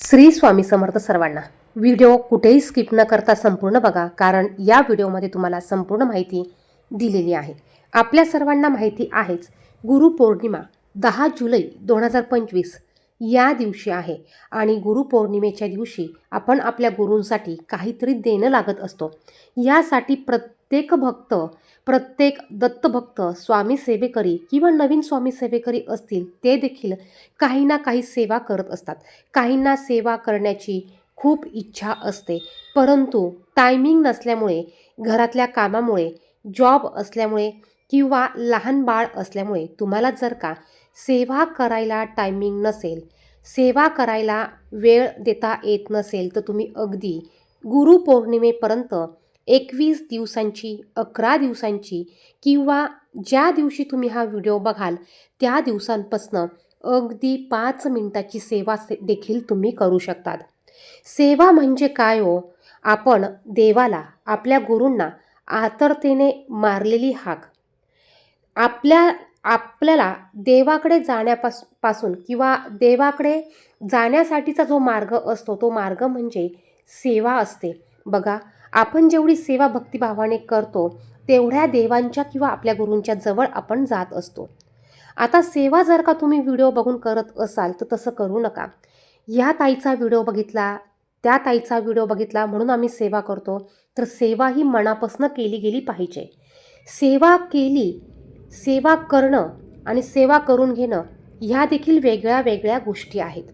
श्री स्वामी समर्थ सर्वांना. व्हिडिओ कुठेही स्किप न करता संपूर्ण बघा कारण या व्हिडिओमध्ये तुम्हाला संपूर्ण माहिती दिलेली आहे. आपल्या सर्वांना माहिती आहेच गुरुपौर्णिमा दहा जुलै दोन हजार पंचवीस या दिवशी आहे. आणि गुरुपौर्णिमेच्या दिवशी आपण आपल्या गुरूंसाठी काहीतरी देणं लागत असतो. यासाठी प्रत्येक भक्त प्रत्येक दत्तभक्त स्वामी सेवेकरी किंवा नवीन स्वामी सेवेकरी असतील ते देखील काही ना काही सेवा करत असतात. काहींना सेवा करण्याची खूप इच्छा असते. परंतु टायमिंग नसल्यामुळे घरातल्या कामामुळे जॉब असल्यामुळे किंवा लहान बाळ असल्यामुळे तुम्हाला जर का सेवा करायला टायमिंग नसेल सेवा करायला वेळ देता येत नसेल तर तुम्ही अगदी गुरुपौर्णिमेपर्यंत एकवीस दिवसांची अकरा दिवसांची किंवा ज्या दिवशी तुम्ही हा व्हिडिओ बघाल त्या दिवसांपासनं अगदी पाच मिनटाची सेवा से देखील तुम्ही करू शकतात. सेवा म्हणजे काय हो? आपण देवाला आपल्या गुरूंना आतरतेने मारलेली हाक. आपल्या आपल्याला देवाकडे जाण्यापासपासून किंवा देवाकडे जाण्यासाठीचा जो मार्ग असतो तो मार्ग म्हणजे सेवा असते. बघा आपण जेवढी सेवा भक्तिभावाने करतो तेवढ्या देवांच्या किंवा आपल्या गुरूंच्या जवळ आपण जात असतो. आता सेवा जर का तुम्ही व्हिडिओ बघून करत असाल तर तसं करू नका. ह्या ताईचा व्हिडिओ बघितला त्या ताईचा व्हिडिओ बघितला म्हणून आम्ही सेवा करतो तर सेवा ही मनापासून केली गेली पाहिजे. सेवा केली सेवा करणं आणि सेवा करून घेणं ह्या देखील वेगळ्या वेगळ्या गोष्टी आहेत.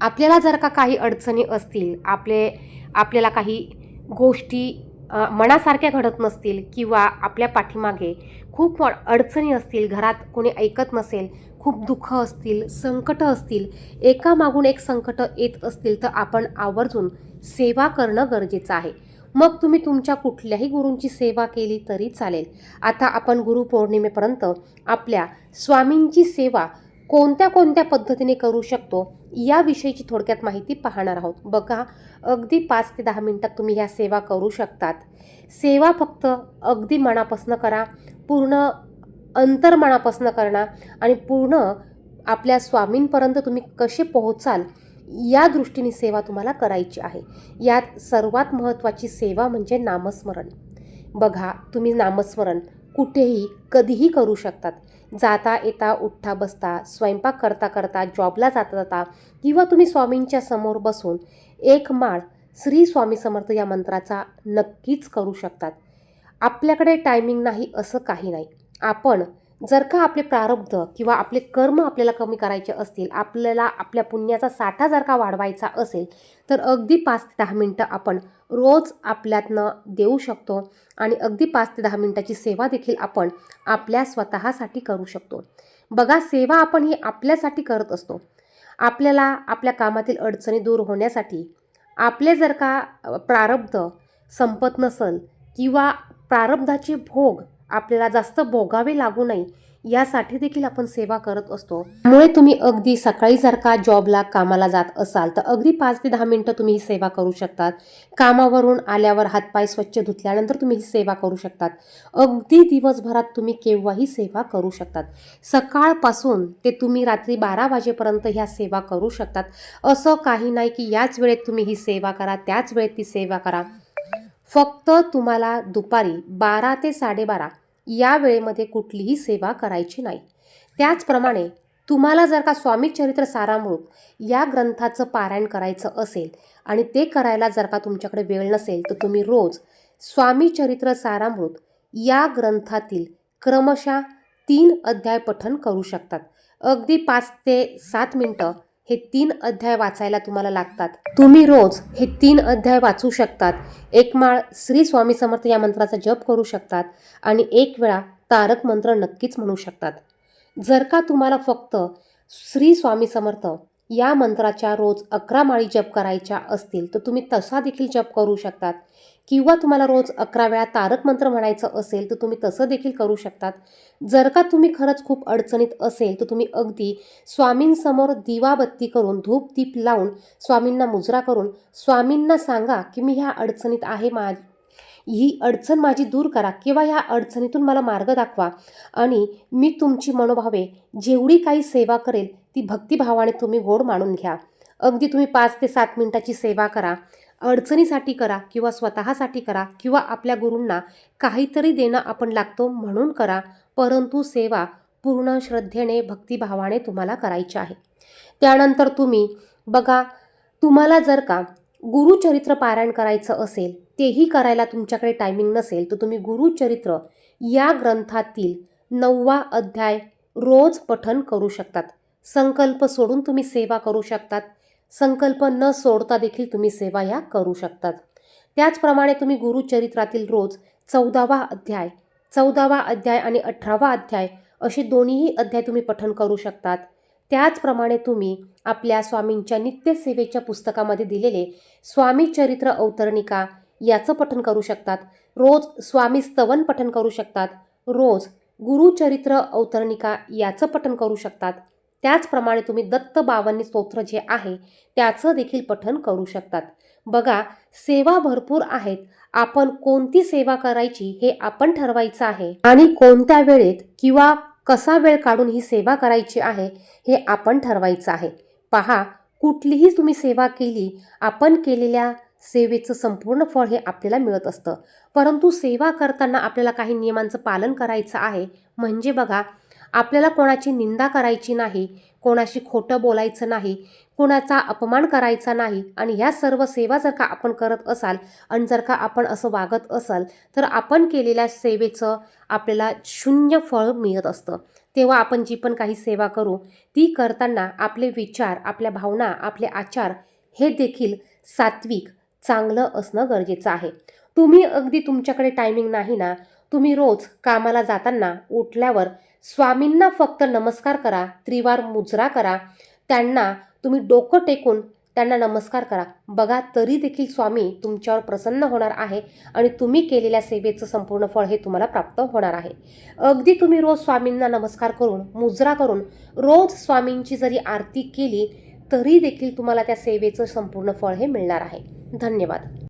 आपल्याला जर का काही अडचणी असतील आपले आपल्याला काही गोष्टी मनासारख्या घडत नसतील किंवा आपल्या पाठीमागे खूप अडचणी असतील घरात कोणी ऐकत नसेल खूप दुःख असतील संकटं असतील एकामागून एक संकट येत असतील तर आपण आवर्जून सेवा करणं गरजेचं आहे. मग तुम्ही तुमच्या कुठल्याही गुरूंची सेवा केली तरी चालेल. आता आपण गुरुपौर्णिमेपर्यंत आपल्या स्वामींची सेवा कोणत्या कोणत्या पद्धतीने करू शकतो याविषयीची थोडक्यात माहिती पाहणार आहोत. बघा अगदी पाच ते दहा मिनटात तुम्ही ह्या सेवा करू शकतात. सेवा फक्त अगदी मनापासनं करा पूर्ण अंतर्मनापासनं करणं आणि पूर्ण आपल्या स्वामींपर्यंत तुम्ही कसे पोहोचाल या दृष्टीने सेवा तुम्हाला करायची आहे. यात सर्वात महत्त्वाची सेवा म्हणजे नामस्मरण. बघा तुम्ही नामस्मरण कुठेही कधीही करू शकतात. जाता येता उठता बसता स्वयंपाक करता करता जॉबला जाता जाता किंवा तुम्ही स्वामींच्या समोर बसून एक माळ श्री स्वामी समर्थ या मंत्राचा नक्कीच करू शकतात. आपल्याकडे टायमिंग नाही असं काही नाही. आपण जर का आपले प्रारब्ध किंवा आपले कर्म आपल्याला कमी करायचे असतील आपल्याला आपल्या पुण्याचा साठा जर का वाढवायचा असेल तर अगदी पाच ते दहा मिनटं आपण रोज आपल्यातनं देऊ शकतो आणि अगदी पाच ते दहा मिनटाची सेवा देखील आपण आपल्या स्वतःसाठी करू शकतो. बघा सेवा आपण ही आपल्यासाठी करत असतो. आपल्याला आपल्या कामातील अडचणी दूर होण्यासाठी आपले जर का प्रारब्ध संपत नसल किंवा प्रारब्धाचे भोग आपल्याला जास्त भोगावे लागू नये यासाठी देखील आपण सेवा करत असतो. त्यामुळे तुम्ही अगदी सकाळी जर का जॉबला कामाला जात असाल तर अगदी पाच ते दहा मिनटं तुम्ही ही सेवा करू शकतात. कामावरून आल्यावर हातपाय स्वच्छ धुतल्यानंतर तुम्ही ही सेवा करू शकतात. अगदी दिवसभरात तुम्ही केव्हाही सेवा करू शकतात. सकाळपासून ते तुम्ही रात्री बारा वाजेपर्यंत ह्या सेवा करू शकतात. असं काही नाही की याच वेळेत तुम्ही ही सेवा करा त्याच वेळेत ती सेवा करा. फक्त तुम्हाला दुपारी बारा ते साडेबारा या वेळेमध्ये कुठलीही सेवा करायची नाही. त्याचप्रमाणे तुम्हाला जर का स्वामी चरित्र सारामृत या ग्रंथाचं पारायण करायचं असेल आणि ते करायला जर का तुमच्याकडे वेळ नसेल तर तुम्ही रोज स्वामी चरित्र सारामृत या ग्रंथातील क्रमशः तीन अध्याय पठन करू शकतात. अगदी पाच ते सात मिनटं हे तीन अध्याय वाचायला तुम्हाला लागतात. तुम्ही रोज हे तीन अध्याय वाचू शकतात. एक माळ श्री स्वामी समर्थ या मंत्राचा जप करू शकतात आणि एक वेळा तारक मंत्र नक्कीच म्हणू शकतात. जर का तुम्हाला फक्त श्री स्वामी समर्थ या मंत्राच्या रोज अकरा माळी जप करायच्या असतील तर तुम्ही तसा देखील जप करू शकतात. किंवा तुम्हाला रोज अकरा वेळा तारक मंत्र म्हणायचं असेल तर तुम्ही तसं देखील करू शकतात. जर का तुम्ही खरंच खूप अडचणीत असेल तर तुम्ही अगदी स्वामींसमोर दिवाबत्ती करून धूप दीप लावून स्वामींना मुजरा करून स्वामींना सांगा की मी ह्या अडचणीत आहे मा ही अडचण माझी दूर करा किंवा ह्या अडचणीतून मला मार्ग दाखवा. आणि मी तुमची मनोभावे जेवढी काही सेवा करेल ती भक्तिभावाने तुम्ही गोड मानून घ्या. अगदी तुम्ही पाच ते सात मिनिटाची सेवा करा. अडचणीसाठी करा किंवा स्वतःसाठी करा किंवा आपल्या गुरूंना काहीतरी देणं आपण लागतो म्हणून करा परंतु सेवा पूर्ण श्रद्धेने भक्तिभावाने तुम्हाला करायची आहे. त्यानंतर तुम्ही बघा तुम्हाला जर का गुरुचरित्र पारायण करायचं असेल तेही करायला तुमच्याकडे टायमिंग नसेल तर तुम्ही गुरुचरित्र या ग्रंथातील नववा अध्याय रोज पठन करू शकतात. संकल्प सोडून तुम्ही सेवा करू शकतात. संकल्प न सोडता देखील तुम्ही सेवा या करू शकतात. त्याचप्रमाणे तुम्ही गुरुचरित्रातील रोज चौदावा अध्याय चौदावा अध्याय आणि अठरावा अध्याय असे दोन्हीही अध्याय तुम्ही पठन करू शकतात. त्याचप्रमाणे तुम्ही आपल्या स्वामींच्या नित्यसेवेच्या पुस्तकामध्ये दिलेले स्वामी चरित्र अवतरणिका याचं पठन करू शकतात. रोज स्वामी स्तवन पठन करू शकतात. रोज गुरुचरित्र अवतरणिका याचं पठन करू शकतात. त्याचप्रमाणे तुम्ही दत्त बावन्नी स्तोत्र जे आहे त्याचं देखील पठन करू शकतात. बघा सेवा भरपूर आहेत. आपण कोणती सेवा करायची हे आपण ठरवायचं आहे. आणि कोणत्या वेळेत किंवा कसा वेळ काढून ही सेवा करायची आहे हे आपण ठरवायचं आहे. पहा कुठलीही तुम्ही सेवा केली आपण केलेल्या सेवेचं संपूर्ण फळ हे आपल्याला मिळत असतं. परंतु सेवा करताना आपल्याला काही नियमांचं पालन करायचं आहे म्हणजे बघा आपल्याला कोणाची निंदा करायची नाही कोणाशी खोटं बोलायचं नाही कोणाचा अपमान करायचा नाही आणि ह्या सर्व सेवा जर का आपण करत असाल आणि जर का आपण असं वागत असाल तर आपण केलेल्या सेवेचं आपल्याला शून्य फळ मिळत असतं. तेव्हा आपण जी पण काही सेवा करू ती करताना आपले विचार आपल्या भावना आपले आचार हे देखील सात्विक चांगलं असणं गरजेचं आहे. तुम्ही अगदी तुमच्याकडे टायमिंग नाही ना तुम्ही रोज कामाला जाताना उठल्यावर स्वामींना फक्त नमस्कार करा त्रिवार मुजरा करा त्यांना तुम्ही डोकं टेकून त्यांना नमस्कार करा. बघा तरी देखील स्वामी तुमच्यावर प्रसन्न होणार आहे आणि तुम्ही केलेल्या सेवेचं संपूर्ण फळ हे तुम्हाला प्राप्त होणार आहे. अगदी तुम्ही रोज स्वामींना नमस्कार करून मुजरा करून रोज स्वामींची जरी आरती केली तरी देखील तुम्हाला त्या सेवेचं संपूर्ण फळ हे मिळणार आहे. धन्यवाद.